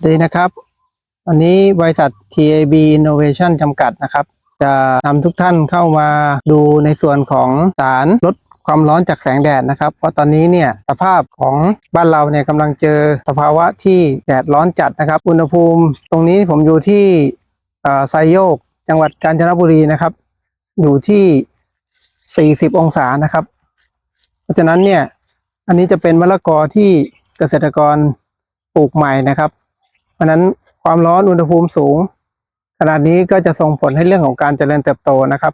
สวัสดีนะครับ วันนี้บริษัท TAB Innovation จำกัดนะครับ จะนำทุกท่านเข้ามาดูในส่วนของสารลดความร้อนจากแสงแดดนะครับ เพราะตอนนี้เนี่ยสภาพของบ้านเราเนี่ยกำลังเจอสภาวะที่แดดร้อนจัดนะครับ อุณหภูมิตรงนี้ผมอยู่ที่ไซโยก จังหวัดกาญจนบุรีนะครับ อยู่ที่ 40 องศานะครับ เพราะฉะนั้นเนี่ยอันนี้จะเป็นมะละกอที่เกษตรกรปลูกใหม่นะครับ เพราะนั้นความร้อนอุณหภูมิสูง ขนาดนี้ก็จะส่งผลให้เรื่องของการเจริญเติบโตนะครับ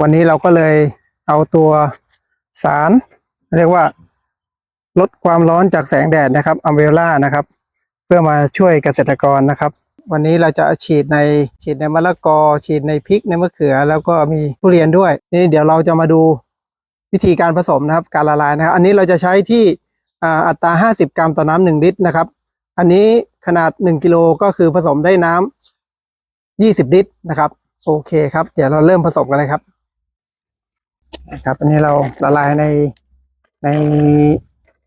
วันนี้เราก็เลยเอาตัวสาร เรียกว่าลดความร้อนจากแสงแดดนะครับอัมเบล่านะครับ เพื่อมาช่วยเกษตรกรนะครับ วันนี้เราจะฉีดในฉีดในมะละกอ ฉีดในพริกในมะเขือ แล้วก็มีทุเรียนด้วย นี่เดี๋ยวเราจะมาดูวิธีการผสมนะครับการละลายนะครับ อันนี้เราจะใช้ที่อัตรา 50 กรัมต่อน้ำหนึ่งลิตรนะครับ อันนี้ ขนาด 1กิโลก็คือผสมได้น้ำ20 ลิตรนะครับ โอเคครับ เดี๋ยวเราเริ่มผสมกันเลยครับนะครับอันนี้เราละลายในใน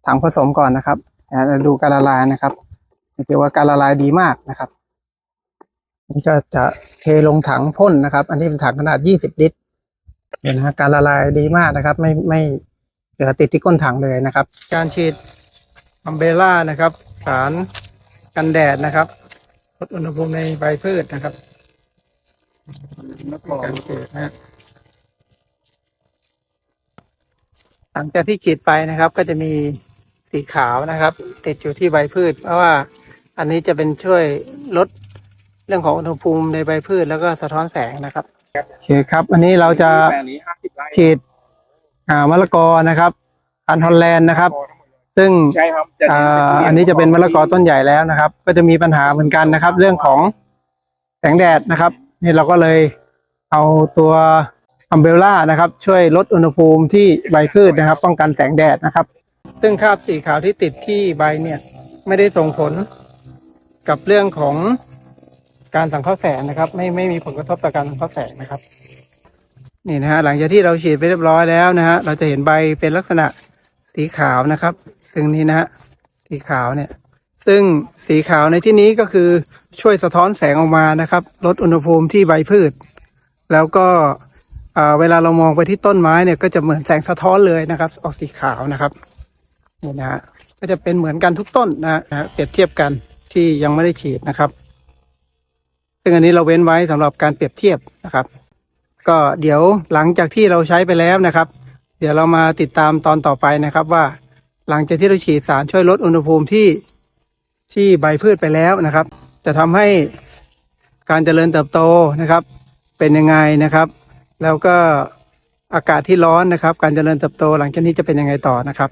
ถังผสมก่อนนะครับนะเราดูการละลายนะครับถือว่าการละลายดีมากนะครับนี่ก็จะเทลงถังพ่นนะครับ อันนี้เป็นถังขนาด 20 ลิตรเห็นนะฮะการละลายดีมากนะครับ ไม่ไม่เหลือติดที่ก้นถังเลยนะครับ การฉีดอัมเบล่านะครับ สาร กันแดดนะครับลดอุณหภูมิในใบพืชนะครับการฉีดนะฮะหลังจากที่ฉีดไปนะครับ ก็จะมีสีขาวนะครับ ติดอยู่ที่ใบพืช เพราะว่าอันนี้จะเป็นช่วยลดเรื่องของอุณหภูมิในใบพืชแล้วก็สะท้อนแสงนะครับโอเคครับ อันนี้เราจะแปลงนี้ห้าสิบไร่ฉีดอ่ามะละกอนะครับพันธุ์ฮอลแลนด์นะครับ ซึ่งใช่ครับจะอ่าอันนี้จะเป็นมะละกอต้นใหญ่แล้วนะครับ ก็จะมีปัญหาเหมือนกันนะครับ เรื่องของแสงแดดนะครับ นี่เราก็เลยเอาตัวอัมเบล่านะครับ ช่วยลดอุณหภูมิที่ใบพืชนะครับ ป้องกันแสงแดดนะครับ ซึ่งคราบสีขาวที่ติดที่ใบเนี่ย ไม่ได้ส่งผลกับเรื่องของการสังเคราะห์แสงนะครับ ไม่ไม่มีผลกระทบต่อการสังเคราะห์แสงนะครับ นี่นะฮะหลังจากที่เราฉีดไปเรียบร้อยแล้วนะฮะเราจะเห็นใบเป็นลักษณะ สีขาวนะครับ ซึ่งนี้นะฮะสีขาวเนี่ย ซึ่งสีขาวในที่นี้ก็คือช่วยสะท้อนแสงออกมานะครับ ลดอุณหภูมิที่ใบพืช แล้วก็เวลาเรามองไปที่ต้นไม้เนี่ยก็จะเหมือนแสงสะท้อนเลยนะครับ ออกสีขาวนะครับนี่นะฮะก็จะเป็นเหมือนกันทุกต้นนะฮะเปรียบเทียบกันที่ยังไม่ได้ฉีดนะครับ ซึ่งอันนี้เราเว้นไว้สำหรับการเปรียบเทียบนะครับ ก็เดี๋ยวหลังจากที่เราใช้ไปแล้วนะครับ เดี๋ยวเรามาติดตามตอนต่อไปนะครับว่า หลังจากที่เราฉีดสารช่วยลดอุณหภูมิที่ที่ใบพืชไปแล้วนะครับ จะทำให้การเจริญเติบโตนะครับ เป็นยังไงนะครับ แล้วก็อากาศที่ร้อนนะครับ การเจริญเติบโตหลังจากนี้จะเป็นยังไงต่อนะครับ